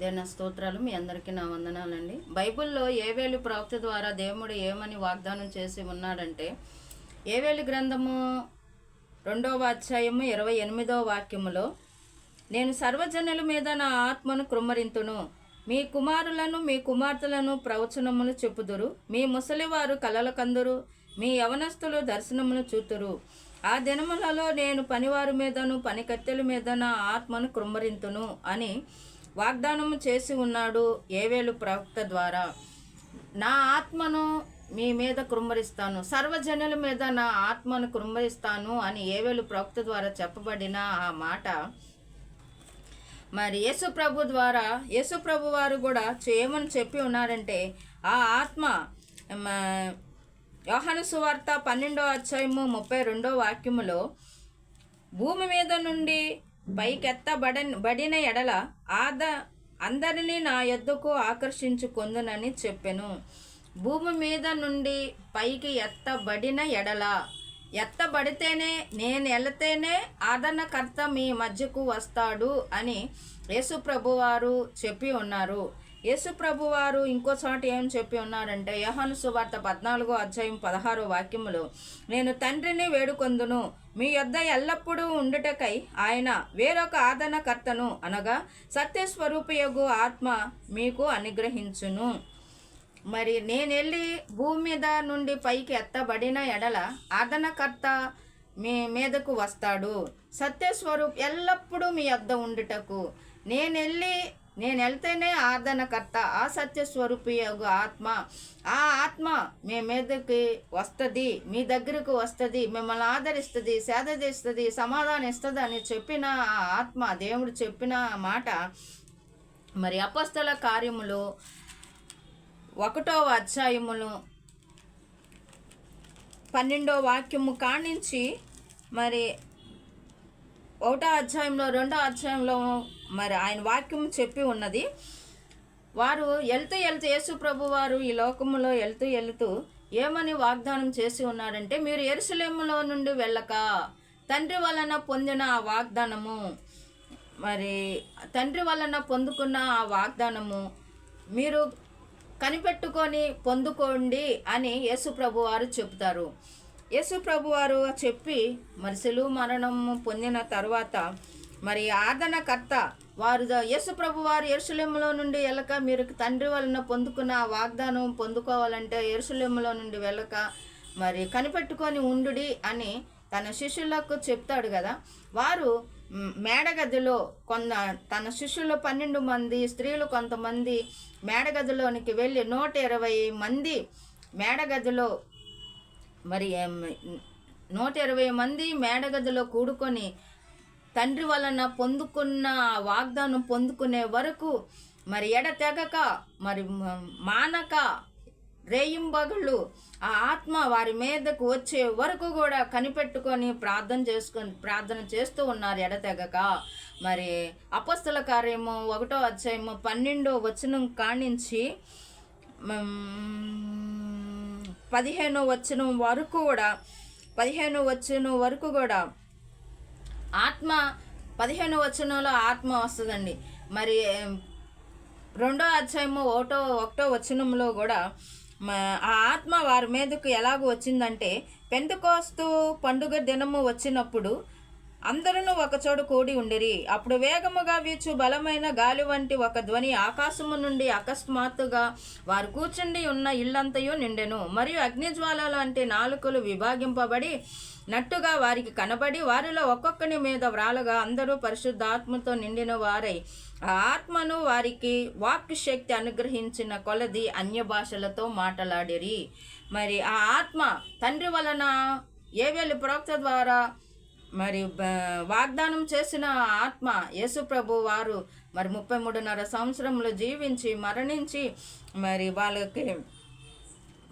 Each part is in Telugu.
దేన స్తోత్రాలు మీ అందరికీ నా వందనాలండి. బైబిల్లో ఏవేలు ప్రవక్త ద్వారా దేవుడు ఏమని వాగ్దానం చేసి ఉన్నాడంటే ఏవేలు గ్రంథము రెండవ అధ్యాయము ఇరవై ఎనిమిదవ వాక్యములో నేను సర్వజనుల మీద నా ఆత్మను కృమ్మరింతును. మీ కుమారులను మీ కుమార్తెలను ప్రవచనములు చెప్పుదురు. మీ ముసలివారు కలల కందురు. మీ యవనస్తులు దర్శనములు చూతురు. ఆ దినములలో నేను పనివారి మీదను పనికత్తెల మీద నా ఆత్మను కృమ్మరింతును అని వాగ్దానము చేసి ఉన్నాడు ఏవేలు ప్రవక్త ద్వారా. నా ఆత్మను మీ మీద కృమ్మరిస్తాను సర్వజనుల మీద నా ఆత్మను కృమ్మరిస్తాను అని ఏవేలు ప్రవక్త ద్వారా చెప్పబడిన ఆ మాట. మరి యేసు ప్రభు ద్వారా యేసు ప్రభు వారు కూడా చేయమని చెప్పి ఉన్నారంటే ఆ ఆత్మ మ, యోహాను సువార్త పన్నెండో అధ్యాయము ముప్పై రెండో వాక్యములో భూమి మీద నుండి పైకెత్తబడ బడిన ఎడల ఆద అందరినీ నా యొద్దకు ఆకర్షించుకొందునని చెప్పెను. భూమి మీద నుండి పైకి ఎత్తబడిన ఎడల ఎత్తబడితేనే నేను వెళితేనే ఆదరణకర్త మీ మధ్యకు వస్తాడు అని యేసుప్రభువారు చెప్పి ఉన్నారు. యేసు ప్రభువారు ఇంకో చోట ఏం చెప్పి ఉన్నారంటే యోహాను సువార్త పద్నాలుగో అధ్యాయం పదహారో వాక్యములు నేను తండ్రిని వేడుకొందును. మీ యొద్ద ఎల్లప్పుడూ ఉండుటకై ఆయన వేరొక ఆదరణకర్తను అనగా సత్యస్వరూపయోగు ఆత్మ మీకు అనుగ్రహించును. మరి నేను వెళ్ళి భూమి మీద నుండి పైకి ఎత్తబడిన ఎడల ఆదరణకర్త మీ మీదకు వస్తాడు. సత్యస్వరూప్ ఎల్లప్పుడూ మీ వద్ద ఉండుటకు. నేను వెళ్ళి నేను వెళ్తేనే ఆర్ధనకర్త ఆ సత్యస్వరూపి యొక్క ఆత్మ. ఆ ఆత్మ మీ మీదకి వస్తుంది మీ దగ్గరకు వస్తుంది మిమ్మల్ని ఆదరిస్తుంది సేద చేస్తుంది సమాధానం ఇస్తుంది అని చెప్పిన ఆ ఆత్మ దేవుడు చెప్పిన మాట. మరి అపస్తల కార్యములు ఒకటవ అధ్యాయములు పన్నెండో వాక్యము కానించి మరి ఒకటో అధ్యాయంలో రెండో అధ్యాయంలో మరి ఆయన వాక్యం చెప్పి ఉన్నది. వారు వెళ్తూ వెళ్తూ యేసు ప్రభు వారు ఈ లోకములో వెళ్తూ వెళుతూ ఏమని వాగ్దానం చేసి ఉన్నారంటే మీరు ఎరుసలేములో నుండి వెళ్ళక తండ్రి వలన పొందిన ఆ వాగ్దానము మరి తండ్రి వలన పొందుకున్న ఆ వాగ్దానము మీరు కనిపెట్టుకొని పొందుకోండి అని యేసుప్రభు వారు చెప్తారు యేసుప్రభు వారు చెప్పి మరి సెలువు మరణము పొందిన తర్వాత మరి ఆదరణకర్త వారు యేసు ప్రభు వారు ఎరుసలేములో నుండి వెళ్ళక మీరు తండ్రి వలన పొందుకున్న వాగ్దానం పొందుకోవాలంటే ఎరుసలేములో నుండి వెళ్ళక మరి కనిపెట్టుకొని ఉండుడి అని తన శిష్యులకు చెప్తాడు కదా. వారు మేడగదిలో కొంత తన శిష్యులు పన్నెండు మంది స్త్రీలు కొంతమంది మేడగదిలోనికి వెళ్ళి నూట ఇరవై మంది మేడగదిలో మరి నూట ఇరవై మంది మేడగదిలో కూడుకొని తండ్రి వలన పొందుకున్న వాగ్దానం పొందుకునే వరకు మరి ఎడతెగక మరి మానక రేయింబగళ్ళు ఆ ఆత్మ వారి మీదకు వచ్చే వరకు కూడా కనిపెట్టుకొని ప్రార్థన చేసుకొని ప్రార్థన చేస్తూ ఉన్నారు ఎడతెగక మరి అపస్తుల కార్యము ఒకటో అధ్యాయము పన్నెండో వచనం కానించి పదిహేనో వచనం వరకు కూడా పదిహేనో వచనం వరకు కూడా ఆత్మ పదిహేను వచనంలో ఆత్మ వస్తుందండి. మరి రెండో అధ్యాయము ఒకటో ఒకటో వచనంలో కూడా ఆ ఆత్మ వారి మీదకు ఎలాగ వచ్చిందంటే పెంతుకోస్తు పండుగ దినము వచ్చినప్పుడు అందరూ ఒకచోడు కూడి ఉండిరి. అప్పుడు వేగముగా వీచు బలమైన గాలి వంటి ఒక ధ్వని ఆకాశము నుండి అకస్మాత్తుగా వారు కూర్చుండి ఉన్న ఇల్లంతయు నిండెను. మరియు అగ్నిజ్వాల లాంటి నాలుకలు విభాగింపబడి నట్టుగా వారికి కనబడి వారిలో ఒక్కొక్కని మీద వ్రాలగా అందరూ పరిశుద్ధాత్మతో నిండిన వారై. ఆ ఆత్మను వారికి వాక్ శక్తి అనుగ్రహించిన కొలది అన్య భాషలతో మాట్లాడిరి. మరి ఆ ఆత్మ తండ్రి వలన ఏవేలు ప్రవక్త ద్వారా మరి వాగ్దానం చేసిన ఆత్మ యేసుప్రభు వారు మరి ముప్పై మూడున్నర సంవత్సరంలో జీవించి మరణించి మరి వాళ్ళకి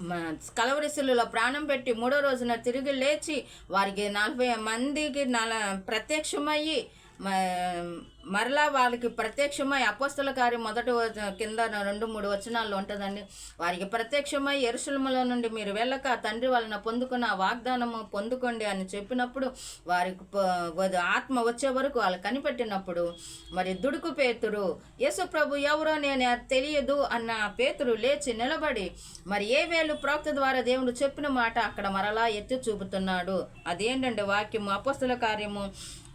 మ- కలవరిశిలలో ప్రాణం పెట్టి మూడో రోజున తిరిగి లేచి వారికి నలభై మందికి నల ప్రత్యక్షమయ్యి మ- మరలా వాళ్ళకి ప్రత్యక్షమై అపస్తుల కార్యం మొదటి కింద రెండు మూడు వచనాల్లో ఉంటుందండి. వారికి ప్రత్యక్షమై ఎరుసలములో నుండి మీరు వెళ్ళక తండ్రి వలన పొందుకున్న వాగ్దానము పొందుకోండి అని చెప్పినప్పుడు వారికి ఆత్మ వచ్చే వరకు వాళ్ళు కనిపెట్టినప్పుడు మరి దుడుకు పేతురు యేసు ప్రభు ఎవరో నేను తెలియదు అన్న పేతురు లేచి నిలబడి మరి ఏ వేలు ప్రవక్త ద్వారా దేవుడు చెప్పిన మాట అక్కడ మరలా ఎత్తి చూపుతున్నాడు. అదేంటంటే వాక్యము అపస్తుల కార్యము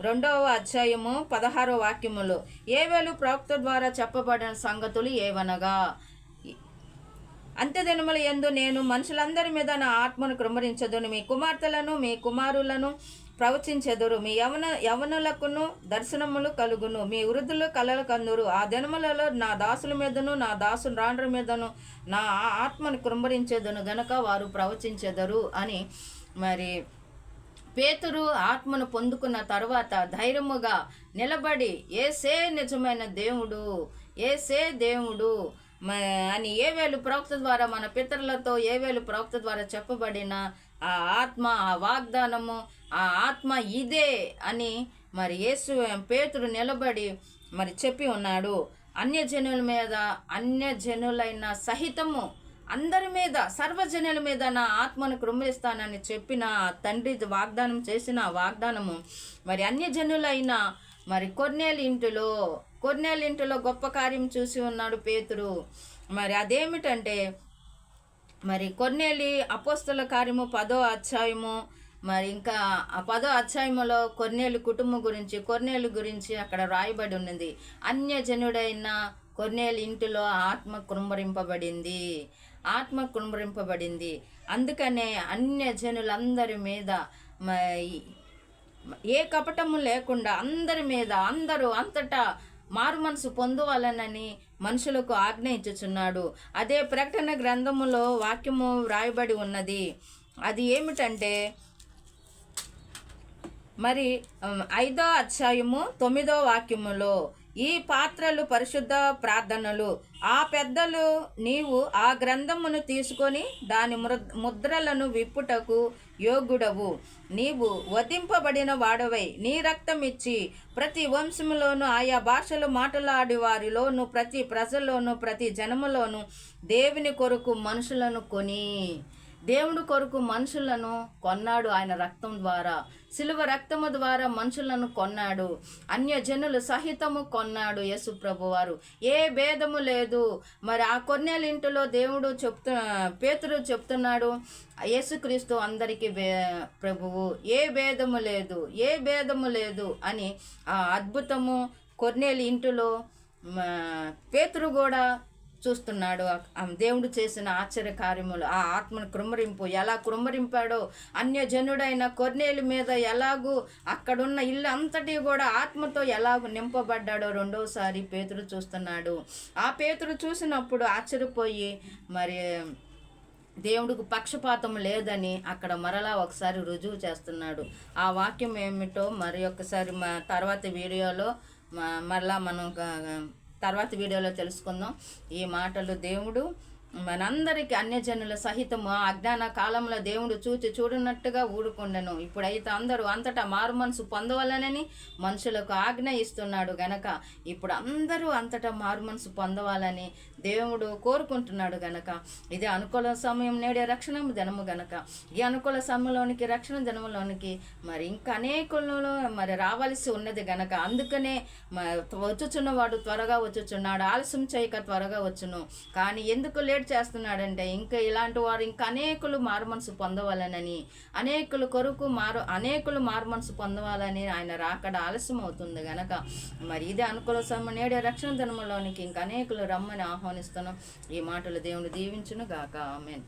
రెండవ అధ్యాయము పదహారో వాక్యములు. ఏవేలు ప్రవక్త ద్వారా చెప్పబడిన సంగతులు ఏవనగా? అంత్యదినముల ఎందు నేను మనుషులందరి మీద నా ఆత్మను కృమరించదును మీ కుమార్తెలను మీ కుమారులను ప్రవచించెదురు. మీ యవన యవనులకును దర్శనములు కలుగును. మీ వృద్ధులు కలలు కందురు. ఆ దినములలో నా దాసుల మీదను నా దాసు రాండ్ర మీదను నా ఆ- ఆత్మను కృంభరించేదను గనక వారు ప్రవచించెదరు అని మరి పేతురు ఆత్మను పొందుకున్న తర్వాత ధైర్యముగా నిలబడి ఏసే నిజమైన దేవుడు ఏసే దేవుడు మ- అని ఏ వేలు ప్రవక్త ద్వారా మన పితరులతో ఏ వేలు ప్రవక్త ద్వారా చెప్పబడిన ఆ ఆత్మ ఆ వాగ్దానము ఆ ఆత్మ ఇదే అని మరి యేసు పేతురు నిలబడి మరి చెప్పి ఉన్నాడు. అన్యజనుల మీద అన్యజనులైన సహితము అందరి మీద సర్వజనుల మీద నా ఆత్మను కృమ్మిస్తానని చెప్పిన తండ్రి వాగ్దానం చేసిన వాగ్దానము. మరి అన్యజనులైన మరి కొన్నేళ్ళ ఇంటిలో కొన్నేళ్ళ ఇంటిలో గొప్ప కార్యం చూసి ఉన్నాడు పేతురు. మరి అదేమిటంటే మరి కొన్నేలి అపోస్తుల కార్యము పదో అధ్యాయము మరి ఇంకా ఆ పదో అధ్యాయములో కొన్నేళ్ళు కుటుంబం గురించి కొన్నేలు గురించి అక్కడ రాయబడి ఉన్నది. అన్యజనుడైన కొన్నేళ్ళ ఇంటిలో ఆత్మ కురుంబరింపబడింది ఆత్మ కుమరింపబడింది అందుకనే అన్య జనులందరి మీద ఏ కపటము లేకుండా అందరి మీద అందరూ అంతటా మారు మనసు పొందువాలనని మనుషులకు ఆజ్ఞ ఇచ్చుచున్నాడు. అదే ప్రకటన గ్రంథములో వాక్యము వ్రాయబడి ఉన్నది. అది ఏమిటంటే మరి ఐదో అధ్యాయము తొమ్మిదో వాక్యములో ఈ పాత్రలు పరిశుద్ధ ప్రార్థనలు. ఆ పెద్దలు నీవు ఆ గ్రంథమును తీసుకొని దాని ముద్రలను విప్పుటకు యోగుడవు నీవు వధింపబడిన వాడవై నీ రక్తం ఇచ్చి ప్రతి వంశములోను ఆయా భాషలు మాట్లాడి వారిలోను ప్రతి ప్రజల్లోను ప్రతి జనములోను దేవుని కొరకు మనుషులను కొని దేవుని కొరకు మనుషులను కొన్నాడు ఆయన రక్తం ద్వారా. సిలువ రక్తము ద్వారా మనుషులను కొన్నాడు. అన్యజనులు సహితము కొన్నాడు యేసు ప్రభు వారు ఏ భేదము లేదు. మరి ఆ కొన్నేళ్ళ ఇంటిలో దేవుడు చెప్తు పేతురు చెప్తున్నాడు యేసుక్రీస్తు అందరికీ ప్రభువు ఏ భేదము లేదు ఏ భేదము లేదు అని ఆ అద్భుతము కొన్నేళ్ళ ఇంటిలో పేతురు కూడా చూస్తున్నాడు. దేవుడు చేసిన ఆశ్చర్య కార్యములు ఆ ఆత్మను కృమ్మరింపు ఎలా కృమ్మరింపాడో అన్యజనుడైన కొర్నేలు మీద ఎలాగూ అక్కడున్న ఇల్లు అంతటి కూడా ఆత్మతో ఎలాగూ నింపబడ్డాడో రెండోసారి పేతుడు చూస్తున్నాడు. ఆ పేతుడు చూసినప్పుడు ఆశ్చర్యపోయి మరి దేవుడికి పక్షపాతం లేదని అక్కడ మరలా ఒకసారి రుజువు చేస్తున్నాడు. ఆ వాక్యం ఏమిటో మరి ఒకసారి మా తర్వాత వీడియోలో మ- మరలా మనం తర్వాత వీడియోలో తెలుసుకుందాం. ఈ మాటలు దేవుడు మనందరికీ అన్యజనుల సహితము ఆ అజ్ఞాన కాలంలో దేవుడు చూచి చూడనట్టుగా ఊడుకుండెను ఇప్పుడైతే అందరూ అంతటా మారు మనసు పొందవాలనని మనుషులకు ఆజ్ఞ ఇస్తున్నాడు గనక. ఇప్పుడు అందరూ అంతటా మారు మనసు పొందవాలని దేవుడు కోరుకుంటున్నాడు గనక. ఇది అనుకూల సమయం నేడే రక్షణ దినము గనక. ఈ అనుకూల సమయంలోనికి రక్షణ దినములోనికి మరి ఇంకా అనేకులలో మరి రావాల్సి ఉన్నది గనక. అందుకనే వచ్చుచున్నవాడు త్వరగా వచ్చుచున్నాడు ఆలస్యం చేయక త్వరగా వచ్చును. కానీ ఎందుకు లేట్ చేస్తున్నాడంటే ఇంకా ఇలాంటి వారు ఇంకా అనేకులు మారుమనసు పొందవాలనని అనేకులు కొరకు మారు అనేకులు మారుమనసు పొందవాలని ఆయన రాకడ ఆలస్యం అవుతుంది గనక. మరి ఇదే అనుకూల సమయం నేడే రక్షణ దినములోనికి ఇంకా అనేకులు రమ్మని ఆహ్వానిస్తున్నాం. ఈ మాటలు దేవుని దీవించును గాక ఆమెన్.